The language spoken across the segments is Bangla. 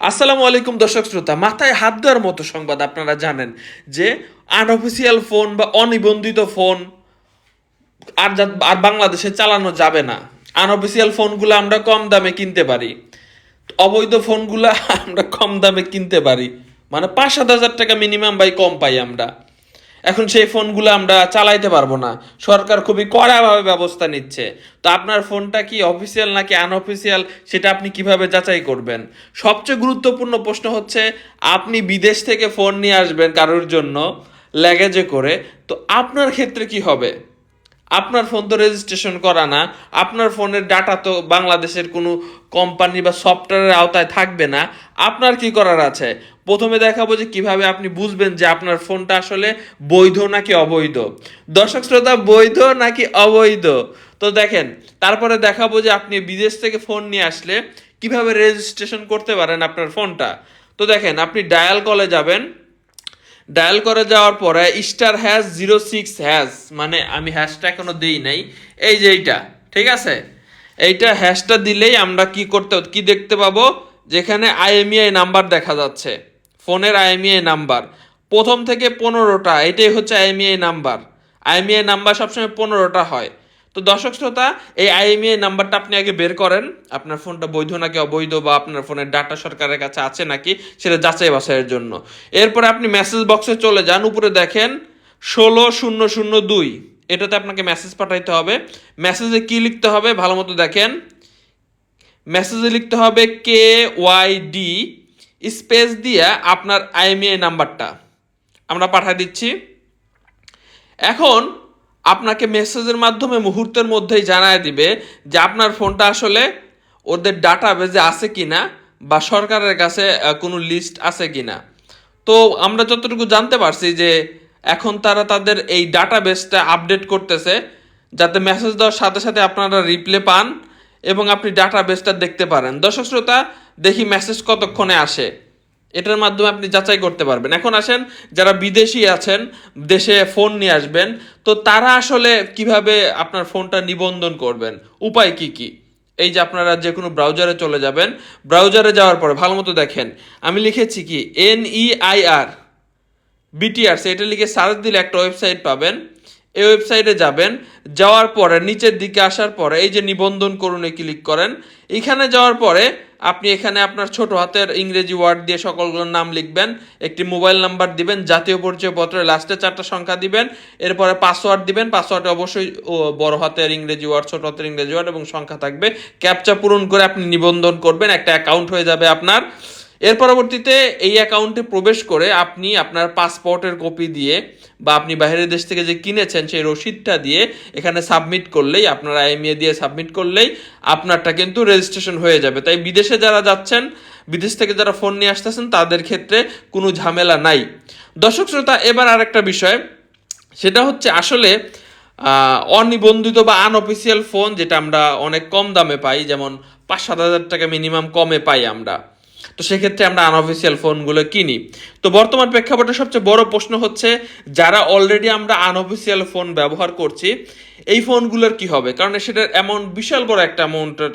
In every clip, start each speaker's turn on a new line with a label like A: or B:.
A: আসসালামু আলাইকুম দর্শক শ্রোতা, মাথায় হাত দেওয়ার মতো সংবাদ আপনারা জানেন যে আনঅফিসিয়াল ফোন বা অনিবন্ধিত ফোন আর আর বাংলাদেশে চালানো যাবে না। আনঅফিসিয়াল ফোনগুলো আমরা কম দামে কিনতে পারি। অবৈধ ফোনগুলো আমরা কম দামে কিনতে পারি। মানে পাঁচ সাত হাজার টাকা মিনিমাম বাই কম পাই আমরা। এখন সেই ফোনগুলো আমরা চালাইতে পারব না। সরকার খুবই কড়াভাবে ব্যবস্থা নিচ্ছে। তো আপনার ফোনটা কি অফিসিয়াল নাকি আনঅফিসিয়াল সেটা আপনি কীভাবে যাচাই করবেন? সবচেয়ে গুরুত্বপূর্ণ প্রশ্ন হচ্ছে, আপনি বিদেশ থেকে ফোন নিয়ে আসবেন কারোর জন্য ল্যাগেজে করে, তো আপনার ক্ষেত্রে কি হবে? আপনার ফোন তো রেজিস্ট্রেশন করা না, আপনার ফোনের ডাটা তো বাংলাদেশের কোনো কোম্পানি বা সফটওয়্যারের আওতায় থাকবে না। আপনার কি করার আছে? প্রথমে দেখাবো যে কীভাবে আপনি বুঝবেন যে আপনার ফোনটা আসলে বৈধ নাকি অবৈধ। দর্শক শ্রোতা, বৈধ নাকি অবৈধ? তো দেখেন, তারপরে দেখাবো যে আপনি বিদেশ থেকে ফোন নিয়ে আসলে কীভাবে রেজিস্ট্রেশন করতে পারেন আপনার ফোনটা তো দেখেন, আপনি ডায়াল কলে যাবেন। ডায়াল করে যাওয়ার পরে star hash zero six hash মানে আমি হ্যাশটা এখনও দিই নাই। এই যে এইটা, ঠিক আছে? এইটা হ্যাশটা দিলেই আমরা কি করতে, কি দেখতে পাবো? যেখানে আইএমইআই নাম্বার দেখা যাচ্ছে। ফোনের আইএমইআই নাম্বার। প্রথম থেকে পনেরোটা, এটাই হচ্ছে আইএমইআই নাম্বার। আইএমইআই নাম্বার সবসময় পনেরোটা হয়। তো দর্শক শ্রোতা, এই আইএমইআই নাম্বারটা আপনি আগে বের করেন। আপনার ফোনটা বৈধ নাকি অবৈধ বা আপনার ফোনের ডাটা সরকারের কাছে আছে নাকি, সেটা যাচাই বাছাইয়ের জন্য। এরপরে আপনি মেসেজ বক্সে চলে যান, উপরে দেখেন ষোলো শূন্য শূন্য দুই। এটাতে আপনাকে মেসেজ পাঠাইতে হবে। মেসেজে কি লিখতে হবে? ভালো মতো দেখেন। মেসেজে লিখতে হবে কে ওয়াই ডি। স্পেস দিয়ে আপনার আইএমইআই নাম্বারটা। আমরা পাঠিয়ে দিচ্ছি। এখন আপনাকে মেসেজের মাধ্যমে মুহূর্তের মধ্যেই জানায় দিবে যে আপনার ফোনটা আসলে ওদের ডাটা বেজে আছে কি না বা সরকারের কাছে কোনো লিস্ট আছে কি না তো আমরা যতটুকু জানতে পারছি যে এখন তারা তাদের এই ডাটা বেসটা আপডেট করতেছে, যাতে মেসেজ দেওয়ার সাথে সাথে আপনারা রিপ্লে পান এবং আপনি ডাটা বেসটা দেখতে পারেন। দর্শক শ্রোতা, দেখি মেসেজ কতক্ষণে আসে। এটার মাধ্যমে আপনি যাচাই করতে পারবেন। এখন আসেন, যারা বিদেশি আছেন, দেশে ফোন নিয়ে আসবেন, তো তারা আসলে কীভাবে আপনার ফোনটা নিবন্ধন করবেন? উপায় কি কি? এই যে আপনারা যে কোনো ব্রাউজারে চলে যাবেন। ব্রাউজারে যাওয়ার পরে, ভালো মতো দেখেন, আমি লিখেছি কি? এন ই আই আর এটা লিখে সার্চ দিলে একটা ওয়েবসাইট পাবেন। এই ওয়েবসাইটে যাবেন, যাওয়ার পরে, নিচের দিকে আসার পরে, এই যে নিবন্ধন করুনে ক্লিক করেন, এখানে যাওয়ার পরে আপনি এখানে আপনার ছোট হাতের ইংরেজি ওয়ার্ড দিয়ে সকলগুলোর নাম লিখবেন, একটি মোবাইল নাম্বার দিবেন, জাতীয় পরিচয়পত্রের লাস্টে চারটা সংখ্যা দিবেন, এরপরে পাসওয়ার্ড দিবেন পাসওয়ার্ডে অবশ্যই বড় হাতের ইংরেজি ওয়ার্ড ছোট হাতের ইংরেজি ওয়ার্ড এবং সংখ্যা থাকবে। ক্যাপচা পূরণ করে আপনি নিবন্ধন করবেন, একটা অ্যাকাউন্ট হয়ে যাবে আপনার। এর পরবর্তীতে এই অ্যাকাউন্টে প্রবেশ করে আপনি আপনার পাসপোর্টের কপি দিয়ে বা আপনি বাইরের দেশ থেকে যে কিনেছেন সেই রসিদটা দিয়ে এখানে সাবমিট করলেই, আপনার আইএমএ দিয়ে সাবমিট করলেই আপনারটা কিন্তু রেজিস্ট্রেশন হয়ে যাবে। তাই বিদেশে যারা যাচ্ছেন, বিদেশ থেকে যারা ফোন নিয়ে আসতেছেন, তাদের ক্ষেত্রে কোনো ঝামেলা নাই। দর্শক শ্রোতা, এবার আরেকটা বিষয়। সেটা হচ্ছে আসলে অনিবন্ধিত বা আনঅফিসিয়াল ফোন যেটা আমরা অনেক কম দামে পাই, যেমন পাঁচ সাত হাজার টাকা মিনিমাম কমে পাই আমরা। তো সেক্ষেত্রে আমরা আনঅফিসিয়াল ফোনগুলো কিনি। তো বর্তমান প্রেক্ষাপটে সবচেয়ে বড় প্রশ্ন হচ্ছে, যারা অলরেডি আমরা আনঅফিসিয়াল ফোন ব্যবহার করছি, এই ফোনগুলোর কি হবে? কারণ সেটার অ্যামাউন্ট বিশাল বড় একটা অ্যামাউন্টের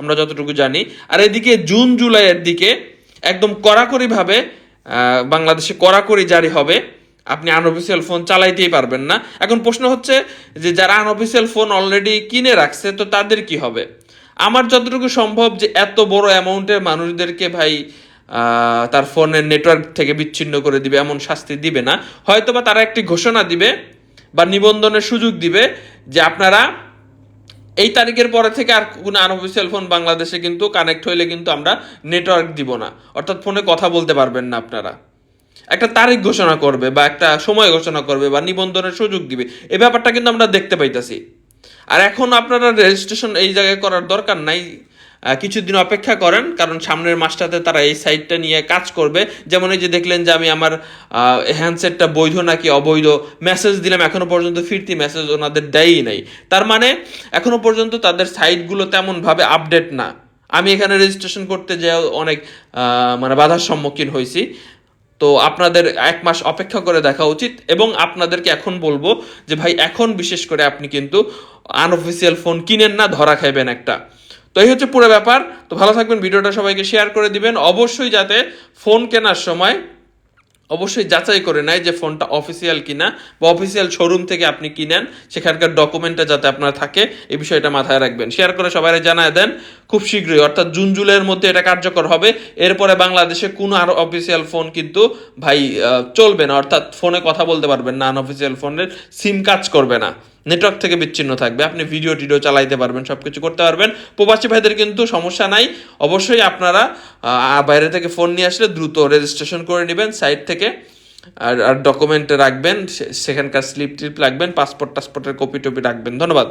A: আমরা যতটুকু জানি। আর এদিকে জুন, জুলাইয়ের দিকে একদম কড়াকড়িভাবে বাংলাদেশে কড়াকড়ি জারি হবে। আপনি আনঅফিসিয়াল ফোন চালাইতেই পারবেন না। এখন প্রশ্ন হচ্ছে যে, যারা আনঅফিসিয়াল ফোন অলরেডি কিনে রাখছে, তো তাদের কি হবে? আমার যতটুকু সম্ভব যে এত বড় অ্যামাউন্টের মানুষদেরকে ভাই তার ফোনের নেটওয়ার্ক থেকে বিচ্ছিন্ন করে দিবে, এমন শাস্তি দিবে না। হয়তোবা তারা একটি ঘোষণা দিবে বা নিবন্ধনের সুযোগ দিবে যে আপনারা এই তারিখের পরে থেকে আর কোনো আনঅফিসিয়াল ফোন বাংলাদেশে কিন্তু কানেক্ট হইলে কিন্তু আমরা নেটওয়ার্ক দিব না। অর্থাৎ ফোনে কথা বলতে পারবেন না আপনারা। একটা তারিখ ঘোষণা করবে বা একটা সময় ঘোষণা করবে বা নিবন্ধনের সুযোগ দিবে। এ ব্যাপারটা কিন্তু আমরা দেখতে পাইতেছি। আর এখন আপনারা রেজিস্ট্রেশন এই জায়গায় করার দরকার নাই। কিছুদিন অপেক্ষা করেন, কারণ সামনের মাসটাতে তারা এই সাইটটা নিয়ে কাজ করবে। যেমন এই যে দেখলেন যে আমি আমার হ্যান্ডসেটটা বৈধ নাকি অবৈধ মেসেজ দিলাম, এখনও পর্যন্ত ফিরতি মেসেজ ওনাদের দেয়ই নাই। তার মানে এখনও পর্যন্ত তাদের সাইটগুলো তেমনভাবে আপডেট না। আমি এখানে রেজিস্ট্রেশন করতে যে অনেক মানে বাধার সম্মুখীন হয়েছি। তো আপনাদের এক মাস অপেক্ষা করে দেখা উচিত এবং আপনাদেরকে এখন বলব যে ভাই, এখন বিশেষ করে আপনি কিন্তু আনঅফিসিয়াল ফোন কিনেন না, ধরা খাইবেন একটা। তো এই হচ্ছে পুরো ব্যাপার। তো ভালো থাকবেন, ভিডিওটা সবাইকে শেয়ার করে দিবেন। অবশ্যই যাতে ফোন কেনার সময় অবশ্যই যাচাই করে নেয় যে ফোনটা অফিসিয়াল কিনা বা অফিসিয়াল শোরুম থেকে আপনি কিনেন, সেখানকার ডকুমেন্টটা যাতে আপনার থাকে, এই বিষয়টা মাথায় রাখবেন। শেয়ার করে সবাই জানায় দেন, খুব শীঘ্রই, অর্থাৎ জুন, জুলাইয়ের মধ্যে এটা কার্যকর হবে। এরপরে বাংলাদেশে কোনো আর অফিসিয়াল ফোন কিন্তু, ভাই চলবে না। অর্থাৎ ফোনে কথা বলতে পারবেন না আনঅফিসিয়াল ফোনের সিম কাজ করবে না। নেটওয়ার্ক থেকে বিচ্ছিন্ন থাকবে। আপনি ভিডিও টিডিও চালাইতে পারবেন সব কিছু করতে পারবেন। প্রবাসী ভাইদের কিন্তু সমস্যা নাই। অবশ্যই আপনারা বাইরে থেকে ফোন নিয়ে আসলে দ্রুত রেজিস্ট্রেশন করে নেবেন সাইট থেকে। আর আর ডকুমেন্টে রাখবেন সেখানকার স্লিপ টিপ রাখবেন পাসপোর্ট টাসপোর্টের কপি টপি রাখবেন। ধন্যবাদ।